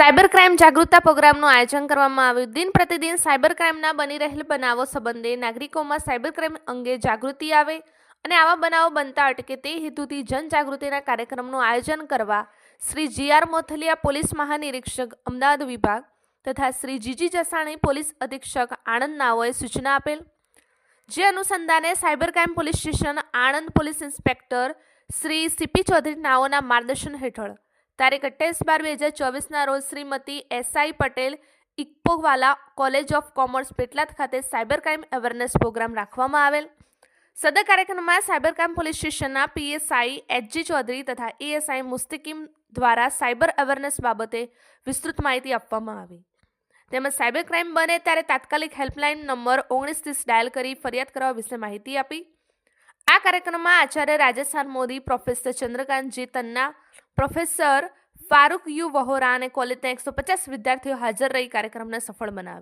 Cyber crime જાગૃતતા પ્રોગ્રામનું આયોજન કરવામાં આવ્યું. દિન પ્રતિદિન સાયબર ક્રાઇમના બની રહેલ બનાવો સંબંધે નાગરિકોમાં સાયબર ક્રાઇમ અંગે જાગૃતિ આવે અને આવા બનાવો બનતા અટકે તે હેતુથી જનજાગૃતિના કાર્યક્રમનું આયોજન કરવા Shri G R Mothaliya police મહાનિરીક્ષક, Ahmedabad વિભાગ તથા શ્રી જીજી જસાણી પોલીસ અધિક્ષક આણંદ નાઓએ સૂચના આપેલ. જે અનુસંધાને cyber crime police station Anand police inspector Shri CP Chaudhary નાઓના માર્ગદર્શન હેઠળ તારીખ અઠ્યાવીસ બાર બે હજાર ચોવીસના રોજ Shrimati SI Patel ઇક્પોવાલા college of commerce Petlad ખાતે સાયબર ક્રાઇમ અવેરનેસ પ્રોગ્રામ રાખવામાં આવેલ. સદર કાર્યક્રમમાં સાયબર ક્રાઇમ પોલીસ સ્ટેશનના પીએસઆઈ એચજી ચૌધરી તથા એએસઆઈ મુસ્તિકીમ દ્વારા સાયબર અવેરનેસ બાબતે વિસ્તૃત માહિતી આપવામાં આવી. તેમજ સાયબર ક્રાઇમ બને ત્યારે તાત્કાલિક હેલ્પલાઇન નંબર ઓગણીસ ત્રીસ ડાયલ કરી ફરિયાદ કરવા વિશે માહિતી આપી. આ કાર્યક્રમમાં આચાર્ય Rajasthan Modi professor Chandrakant J Tanna professor Farooq U Vohra અને કોલેજના એકસો પચાસ વિદ્યાર્થીઓ હાજર રહી કાર્યક્રમને સફળ બનાવ્યો.